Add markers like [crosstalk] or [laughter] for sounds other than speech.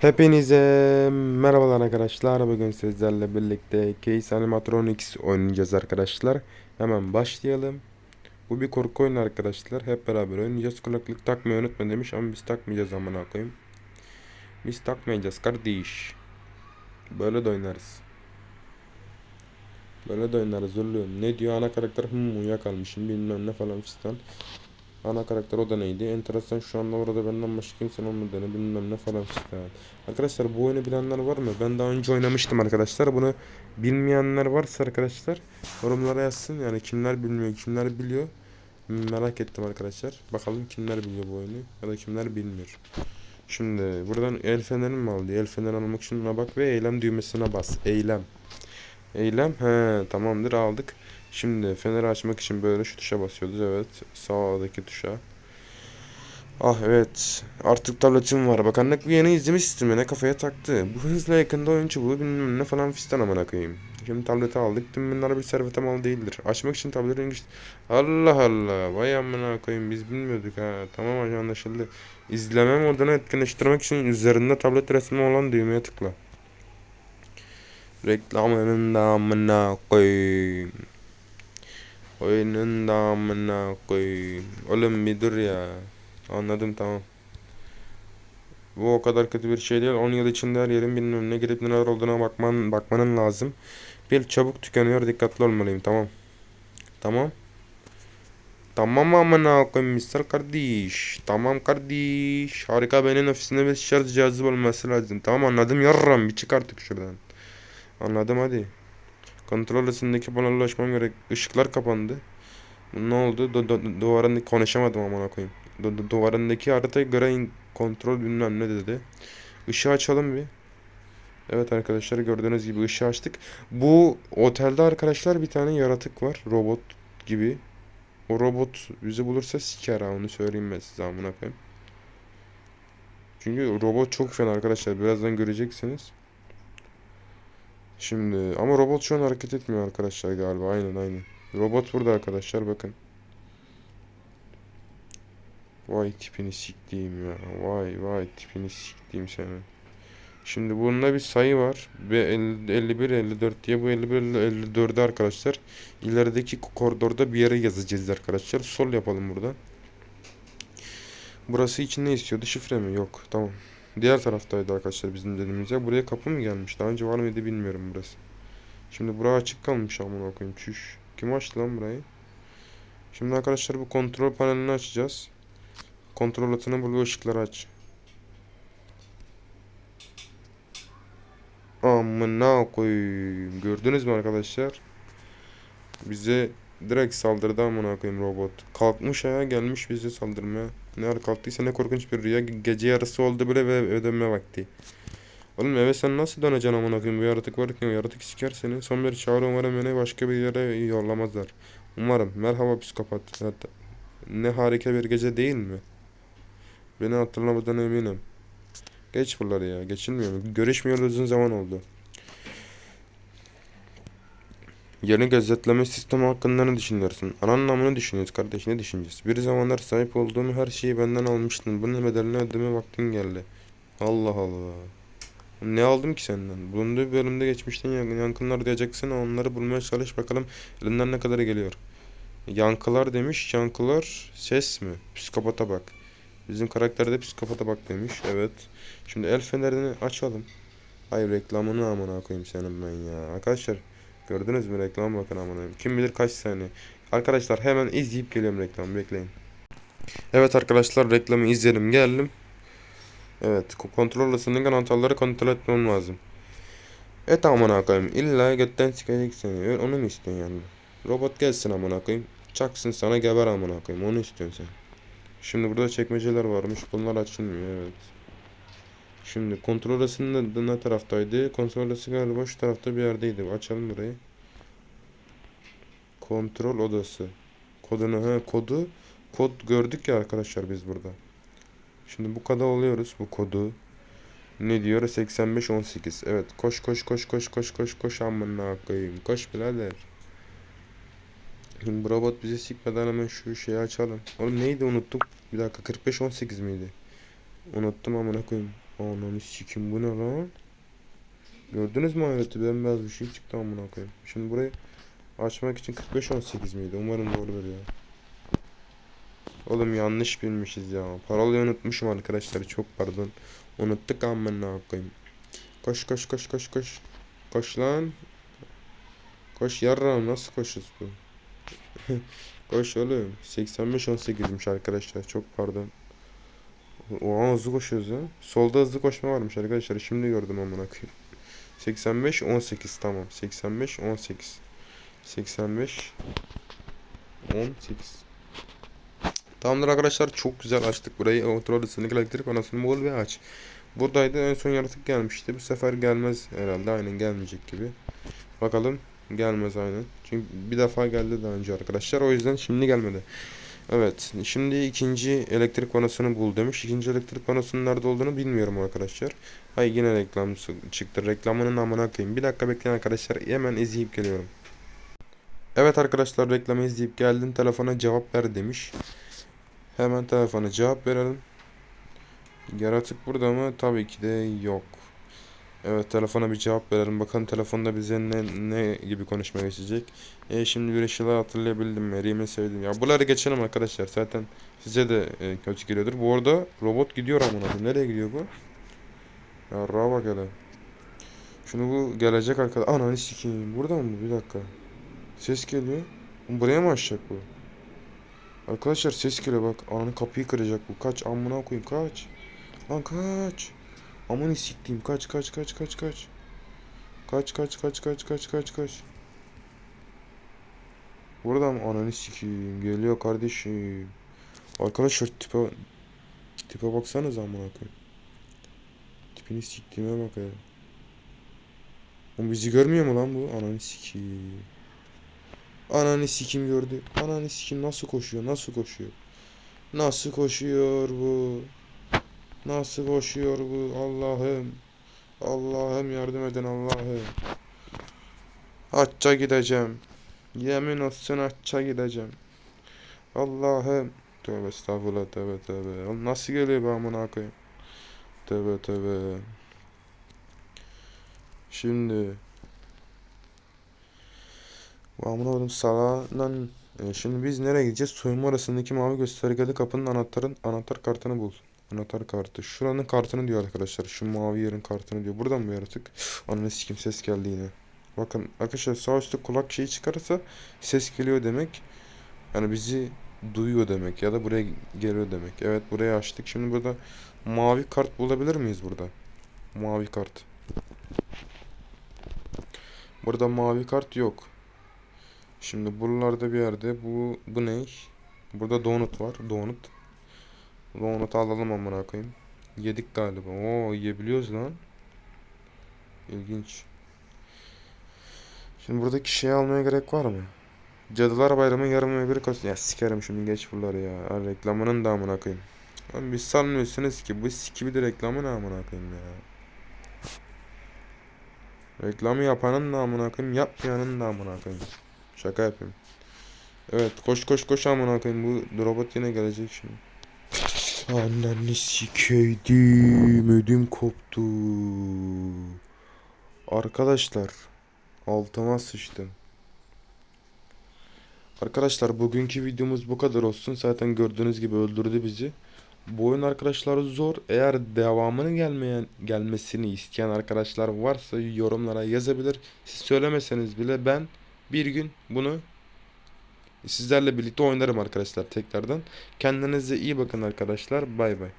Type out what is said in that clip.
Hepinize merhabalar arkadaşlar. Bugün sizlerle birlikte Case Animatronics oynayacağız arkadaşlar. Hemen başlayalım. Bu bir korku oyunu arkadaşlar. Hep beraber oynayacağız. Kulaklık takmayı unutma demiş ama biz takmayacağız amına koyayım. Biz takmayacağız kardeş. Böyle de oynarız. Böyle de oynarız oğlum. Ne diyor ana karakter? Hmm uyuyakalmışım bilmem ne falan fistan. Ana karakter o da neydi? Enteresan şu anda orada benden başka kimsenin olmadığını bilmem ne falan işte. Arkadaşlar bu oyunu bilenler var mı? Ben daha önce oynamıştım arkadaşlar. Bunu bilmeyenler varsa arkadaşlar yorumlara yazsın. Yani kimler bilmiyor, kimler biliyor. Merak ettim arkadaşlar. Bakalım kimler biliyor bu oyunu ya da kimler bilmiyor. Şimdi buradan el fenerini mi aldı? El feneri almak için bak ve eylem düğmesine bas. Eylem. Eylem. He tamamdır aldık. Şimdi feneri açmak için böyle şu tuşa basıyoruz. Evet. Sağdaki tuşa. Ah evet. Artık tabletim var. Bak anlık bir yeni izleme sistemi ne kafaya taktı. Bu hızla yakında oyuncu bu bilmem ne falan fistan amına koyayım. Şimdi tableti aldık. Tüm bunlar bir servete mal değildir. Açmak için tabletin güç... Allah Allah. Vay amına koyayım biz bilmiyorduk ha. Tamam anlaşıldı. İzleme modunu etkinleştirmek için üzerinde tablet resmi olan düğmeye tıkla. Reklamının da amına koyayım. Oyunun da amına koyayım. Oğlum bir dur ya. Anladım tamam. Bu o kadar kötü bir şey değil. 10 yıl içinde her yerin bilmem ne gidip neler olduğuna bakman, bakmanın lazım. Pil çabuk tükeniyor. Dikkatli olmalıyım. Tamam. Tamam. Tamam amına koyayım Mr. kardeş. Tamam kardeş. Harika benim ofisinde bir şarj cihazı olması lazım. Tamam anladım yarram. Bir çık artık şuradan. Anladım hadi. Kontrol odasındaki panelle ulaşmam gerek. Işıklar kapandı. Ne oldu? Du du duvarın konuşamadım amına koyayım. Du du duvarındaki haritaya göre in- kontrol bilmem ne dedi. Işığı açalım bir. Evet arkadaşlar gördüğünüz gibi ışığı açtık. Bu otelde arkadaşlar bir tane yaratık var. Robot gibi. O robot bizi bulursa siker ha onu söyleyeyim ben size amına koyayım. Çünkü robot çok fena arkadaşlar. Birazdan göreceksiniz. Şimdi ama robot şu an hareket etmiyor arkadaşlar galiba. Aynen aynen. Robot burada arkadaşlar bakın. Vay tipini siktiğim ya. Vay vay tipini siktiğim seni. Şimdi bunda bir sayı var. Ve 50 51 54 diye bu 51 54'ü arkadaşlar. İlerideki koridorda bir yere yazacağız arkadaşlar. Sol yapalım burada. Burası için ne istiyordu? Şifre mi? Yok. Tamam. Diğer taraftaydı arkadaşlar bizim dediğimiz yer. Buraya kapı mı gelmiş? Daha önce var mıydı bilmiyorum burası. Şimdi bura açık kalmış amına koyayım. Çüş. Kim açtı lan burayı? Şimdi arkadaşlar bu kontrol panelini açacağız. Kontrol atını bul ve ışıkları aç. Amına koyayım. Gördünüz mü arkadaşlar? Bize direkt saldırdı amına koyayım robot. Kalkmış ayağa gelmiş bize saldırmaya. Ne ara kalktıysa ne korkunç bir rüya. Gece yarısı oldu bile ve dönme vakti. Oğlum eve sen nasıl döneceksin amına koyayım? Bu yaratık varken o yaratık siker seni. Son bir çağrı umarım beni başka bir yere yollamazlar. Umarım. Merhaba psikopat. Hatta- Ne harika bir gece değil mi? Beni hatırlamadan eminim. Geç bunları ya. Geçilmiyor? Görüşmüyoruz uzun zaman oldu. Yeni gözetleme sistemi hakkında ne düşünüyorsun? Ananla ne düşünüyoruz kardeş? Ne düşüneceğiz? Bir zamanlar sahip olduğum her şeyi benden almıştın. Bunun bedelini ödeme vaktin geldi. Allah Allah. Ne aldım ki senden? Bulunduğu bölümde geçmişten yan- yankılar diyeceksin. Onları bulmaya çalış bakalım elinden ne kadar geliyor. Yankılar demiş. Yankılar ses mi? Psikopata bak. Bizim karakterde psikopata bak demiş. Evet. Şimdi el fenerini açalım. Hayır reklamını amına koyayım senin ben ya. Arkadaşlar gördünüz mü reklam bakın amına. Kim bilir kaç saniye. Arkadaşlar hemen izleyip geliyorum reklamı bekleyin. Evet arkadaşlar reklamı izledim geldim. Evet ko- kontrol odasındaki anahtarları kontrol etmem lazım. Et amına koyayım illa götten sikecek seni. Onu mu istiyorsun yani? Robot gelsin amına koyayım. Çaksın sana geber amına koyayım. Onu istiyorsun sen. Şimdi burada çekmeceler varmış. Bunlar açılmıyor evet. Şimdi kontrol odasında ne taraftaydı? Kontrol odası galiba şu tarafta bir yerdeydi. Açalım burayı. Kontrol odası. Kodunu ha kodu kod gördük ya arkadaşlar biz burada. Şimdi bu kodu alıyoruz bu kodu. Ne diyor? 85 18. Evet. Koş koş koş koş koş koş koş amına koyayım. Koş birader. Şimdi robot bizi sikmeden hemen şu şeyi açalım. Oğlum neydi unuttum. Bir dakika 45 18 miydi? Unuttum amına koyayım. Ananı sikim bu ne lan? Gördünüz mü hayaleti? Bembeyaz bir şey çıktı amına koyayım. Şimdi burayı açmak için 45-18 miydi? Umarım doğrudur ya. Oğlum yanlış bilmişiz ya. Parolayı unutmuşum arkadaşlar. Çok pardon. Unuttuk amına koyayım. Koş koş koş koş koş. Koş lan. Koş yarrağım nasıl koşuyoruz bu? [laughs] koş oğlum. 85-18'miş arkadaşlar. Çok pardon. Oha hızlı koşuyoruz ya. Solda hızlı koşma varmış arkadaşlar. Şimdi gördüm amına koyayım. 85 18 tamam. 85 18. 85 18. Tamamdır arkadaşlar çok güzel açtık burayı. Kontrol ısınık elektrik anasını bul ve aç. Buradaydı en son yaratık gelmişti. Bu sefer gelmez herhalde. Aynen gelmeyecek gibi. Bakalım gelmez aynen. Çünkü bir defa geldi daha önce arkadaşlar. O yüzden şimdi gelmedi. Evet. Şimdi ikinci elektrik panosunu bul demiş. İkinci elektrik panosunun nerede olduğunu bilmiyorum arkadaşlar. Hay yine reklam çıktı. Reklamının amına koyayım. Bir dakika bekleyin arkadaşlar. Hemen izleyip geliyorum. Evet arkadaşlar reklamı izleyip geldim. Telefona cevap ver demiş. Hemen telefona cevap verelim. Yaratık burada mı? Tabii ki de yok. Evet telefona bir cevap verelim. Bakalım telefonda bize ne, ne gibi konuşma geçecek. E şimdi bir şeyler hatırlayabildim mi? Sevdim. Ya bunları geçelim arkadaşlar. Zaten size de e, kötü geliyordur. Bu arada robot gidiyor amına. Nereye gidiyor bu? Ya bak hele. Şunu bu gelecek arkadaş. Ananı sikeyim. Burada mı? Bir dakika. Ses geliyor. Buraya mı açacak bu? Arkadaşlar ses geliyor bak. Ananı kapıyı kıracak bu. Kaç amına koyayım kaç. Lan kaç. Aman siktiğim kaç kaç kaç kaç kaç. Kaç kaç kaç kaç kaç kaç kaç. Burada mı ananı sikeyim geliyor kardeşim. Arkadaşlar tipe tipe baksanız amına koyayım. Tipini siktiğime bak ya. Oğlum bizi görmüyor mu lan bu? Ananı sikeyim. Ananı sikim gördü. Ananı sikim nasıl koşuyor? Nasıl koşuyor? Nasıl koşuyor bu? Nasıl koşuyor bu? Allah'ım. Allah'ım yardım edin Allah'ım. Hacca gideceğim. Yemin olsun hacca gideceğim. Allah'ım. Tövbe estağfurullah tövbe tövbe. Nasıl geliyor bu amına koyayım? Tövbe tövbe. Şimdi amına koyayım salağından e, şimdi biz nereye gideceğiz? Soyunma arasındaki mavi göstergeli kapının anahtarın anahtar kartını bul. Anahtar kartı. Şuranın kartını diyor arkadaşlar. Şu mavi yerin kartını diyor. Buradan mı yaratık? Ananı sikim ses geldi yine. Bakın arkadaşlar sağ üstte kulak şeyi çıkarsa ses geliyor demek. Yani bizi duyuyor demek ya da buraya geliyor demek. Evet burayı açtık. Şimdi burada mavi kart bulabilir miyiz burada? Mavi kart. Burada mavi kart yok. Şimdi buralarda bir yerde bu bu ne? Burada donut var. Donut. Donut alalım amına koyayım. Yedik galiba. Oo yiyebiliyoruz lan. İlginç. Şimdi buradaki şeyi almaya gerek var mı? Cadılar Bayramı yarım ve bir kostüm. Ya sikerim şimdi geç buraları ya. Ha, reklamının da amına koyayım. Oğlum biz sanmıyorsunuz ki bu sikibi de reklamı ne amına koyayım ya. Reklamı yapanın da amına koyayım, yapmayanın da amına koyayım. Şaka yapayım. Evet, koş koş koş amına koyayım. Bu robot yine gelecek şimdi. [laughs] Ananı sikeydim. Ödüm koptu. Arkadaşlar. Altıma sıçtım. Arkadaşlar bugünkü videomuz bu kadar olsun. Zaten gördüğünüz gibi öldürdü bizi. Bu oyun arkadaşlar zor. Eğer devamını gelmeyen gelmesini isteyen arkadaşlar varsa yorumlara yazabilir. Siz söylemeseniz bile ben bir gün bunu sizlerle birlikte oynarım arkadaşlar tekrardan. Kendinize iyi bakın arkadaşlar. Bay bay.